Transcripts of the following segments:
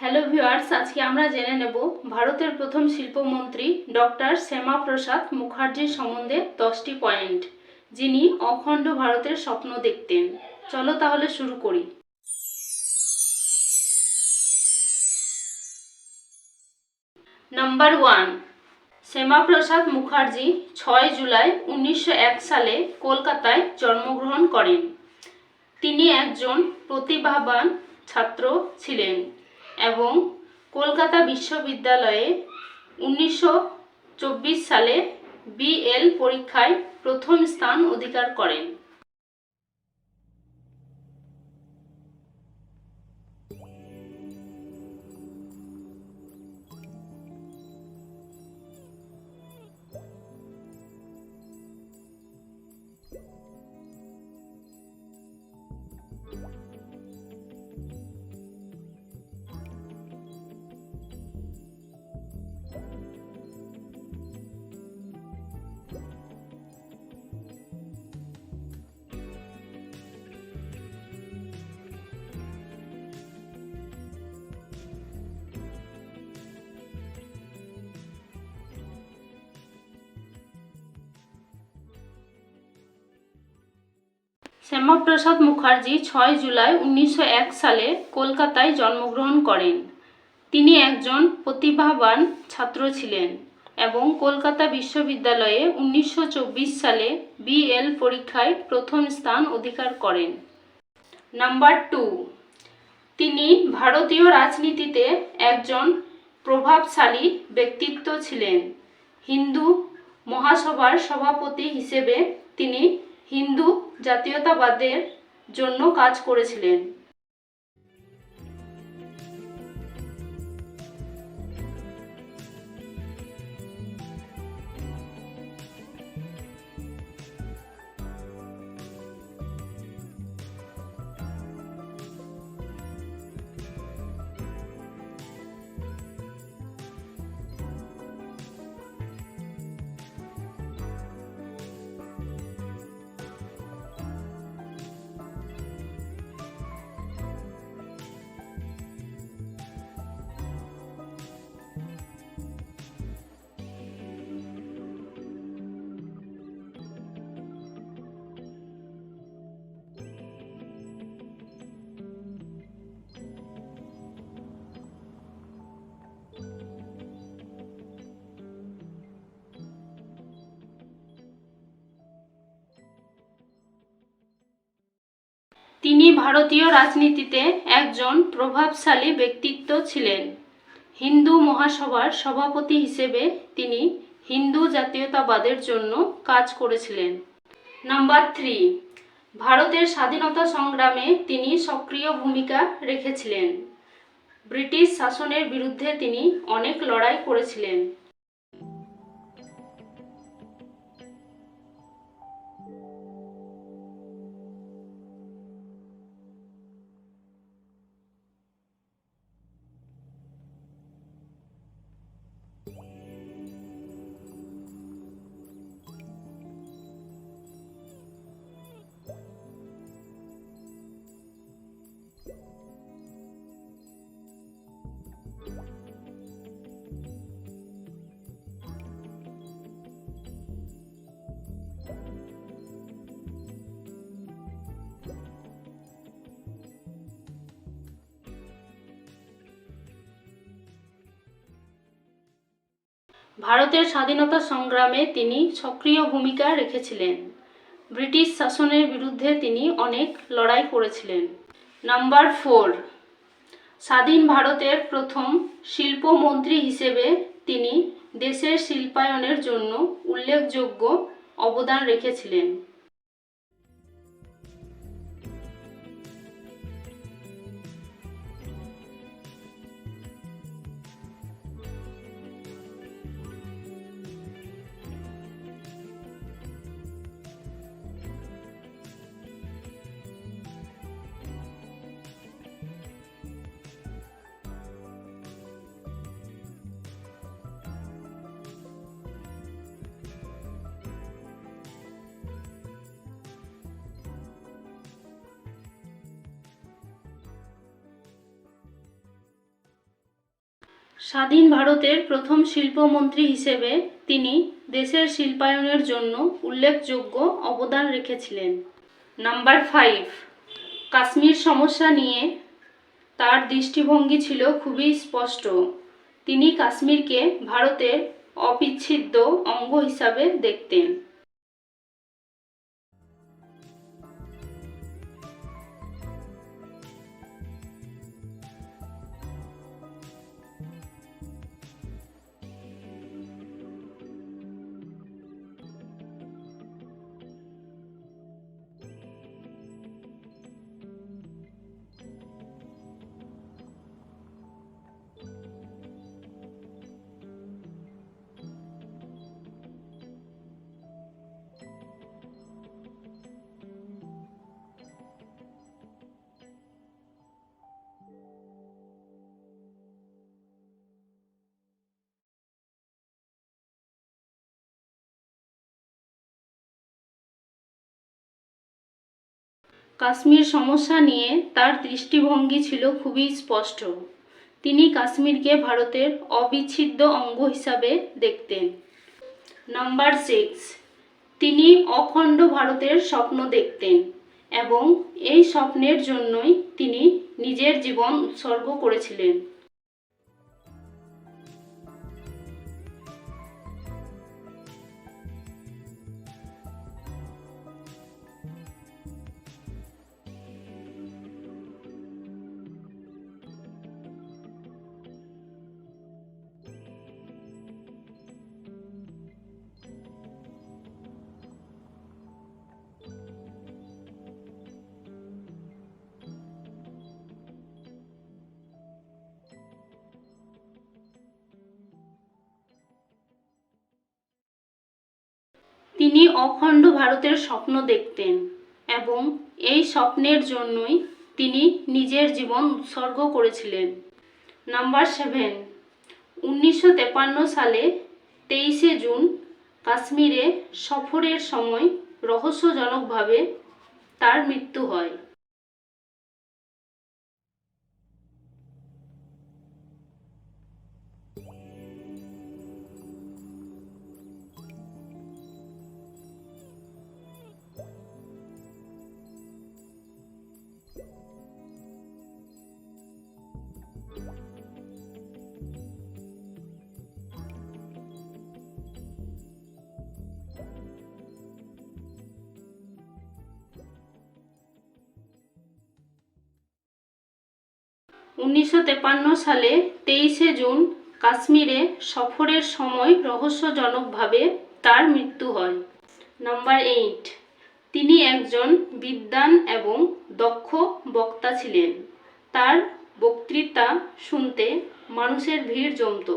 Hello viewers, আজকে আমরা জেনে নেব ভারতের প্রথম শিল্পমন্ত্রী ডক্টর শ্যামাপ্রসাদ মুখার্জির সম্বন্ধে দশটি পয়েন্ট, যিনি অখণ্ড ভারতের স্বপ্ন দেখতেন। চলো তাহলে শুরু করি। নাম্বার ওয়ান শ্যামাপ্রসাদ মুখার্জি ছয় জুলাই উনিশশো এক সালে কলকাতায় জন্মগ্রহণ করেন। তিনি একজন প্রতিভাবান ছাত্র ছিলেন। এবং কলকাতা বিশ্ববিদ্যালয়ে উনিশশো চব্বিশ সালে বিএল পরীক্ষায় প্রথম স্থান অধিকার করেন। শ্যামাপ্রসাদ মুখার্জি ছয় জুলাই উনিশশো এক সালে কলকাতায় জন্মগ্রহণ করেন। তিনি একজন প্রতিভাবান ছাত্র ছিলেন এবং কলকাতা বিশ্ববিদ্যালয়ে উনিশশো চব্বিশ সালে বিএল পরীক্ষায় প্রথম স্থান অধিকার করেন। নাম্বার টু, তিনি ভারতীয় রাজনীতিতে একজন প্রভাবশালী ব্যক্তিত্ব ছিলেন। হিন্দু মহাসভার সভাপতি হিসেবে তিনি হিন্দু জাতীয়তাবাদের জন্য কাজ করেছিলেন। তিনি ভারতীয় রাজনীতিতে একজন প্রভাবশালী ব্যক্তিত্ব ছিলেন। হিন্দু মহাসভার সভাপতি হিসেবে তিনি হিন্দু জাতীয়তাবাদের জন্য কাজ করেছিলেন। নাম্বার থ্রি, ভারতের স্বাধীনতা সংগ্রামে তিনি সক্রিয় ভূমিকা রেখেছিলেন। ব্রিটিশ শাসনের বিরুদ্ধে তিনি অনেক লড়াই করেছিলেন। ভারতের স্বাধীনতা সংগ্রামে তিনি সক্রিয় ভূমিকা রেখেছিলেন। ব্রিটিশ শাসনের বিরুদ্ধে তিনি অনেক লড়াই করেছিলেন। নাম্বার ফোর, স্বাধীন ভারতের প্রথম শিল্পমন্ত্রী হিসেবে তিনি দেশের শিল্পায়নের জন্য উল্লেখযোগ্য অবদান রেখেছিলেন। স্বাধীন ভারতের প্রথম শিল্পমন্ত্রী হিসেবে তিনি দেশের শিল্পায়নের জন্য উল্লেখযোগ্য অবদান রেখেছিলেন। নাম্বার ফাইভ, কাশ্মীর সমস্যা নিয়ে তার দৃষ্টিভঙ্গি ছিল খুবই স্পষ্ট। তিনি কাশ্মীরকে ভারতের অবিচ্ছেদ্য অঙ্গ হিসাবে দেখতেন। কাশ্মীর সমস্যা নিয়ে তার দৃষ্টিভঙ্গি ছিল খুবই স্পষ্ট। তিনি কাশ্মীরকে ভারতের অবিচ্ছেদ্য অঙ্গ হিসাবে দেখতেন। নাম্বার সিক্স, তিনি অখণ্ড ভারতের স্বপ্ন দেখতেন এবং এই স্বপ্নের জন্যই তিনি নিজের জীবন উৎসর্গ করেছিলেন। তিনি অখণ্ড ভারতের স্বপ্ন দেখতেন এবং এই স্বপ্নের জন্যই তিনি নিজের জীবন উৎসর্গ করেছিলেন। নাম্বার সেভেন, উনিশশো সালে তেইশে জুন কাশ্মীরে সফরের সময় রহস্যজনকভাবে তার মৃত্যু হয়। উনিশশো তেপান্ন সালে তেইশে জুন কাশ্মীরে সফরের সময় রহস্যজনকভাবে তার মৃত্যু হয়। Number eight. তিনি একজন বিদ্বান এবং দক্ষ বক্তা ছিলেন। তার বক্তৃতা শুনতে মানুষের ভিড় জমতো।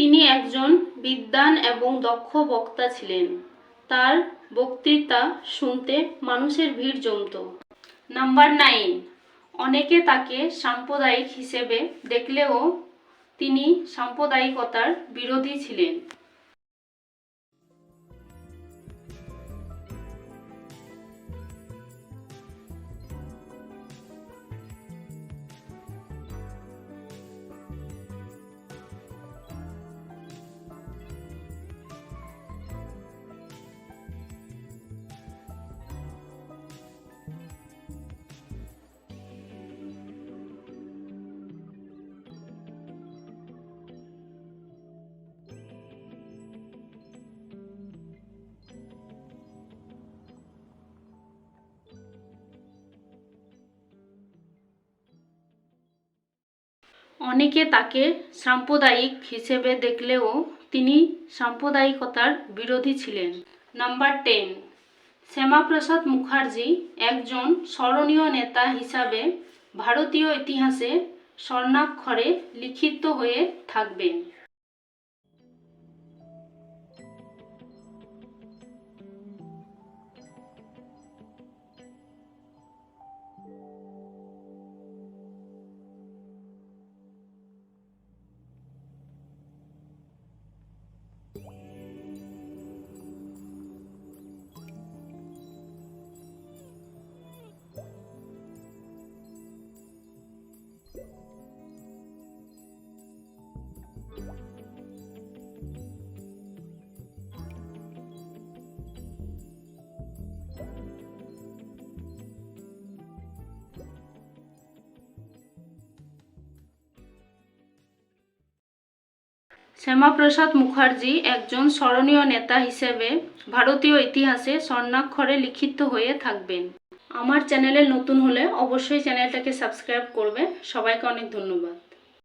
তিনি একজন বিদ্বান এবং দক্ষ বক্তা ছিলেন। তার বক্তৃতা শুনতে মানুষের ভিড় জমত। নাম্বার নাইন, অনেকে তাকে সাম্প্রদায়িক হিসেবে দেখলেও তিনি সাম্প্রদায়িকতার বিরোধী ছিলেন। অনেকে তাকে সাম্প্রদায়িক হিসেবে দেখলেও তিনি সাম্প্রদায়িকতার বিরোধী ছিলেন। নাম্বার টেন, শ্যামাপ্রসাদ মুখার্জি একজন স্মরণীয় নেতা হিসাবে ভারতীয় ইতিহাসে স্বর্ণাক্ষরে লিখিত হয়ে থাকবেন। শ্যামাপ্রসাদ মুখার্জি একজন স্মরণীয় নেতা হিসেবে ভারতীয় ইতিহাসে স্বর্ণাক্ষরে লিখিত হয়ে থাকবেন। আমার চ্যানেলে নতুন হলে অবশ্যই চ্যানেলটাকে সাবস্ক্রাইব করবে। সবাইকে অনেক ধন্যবাদ।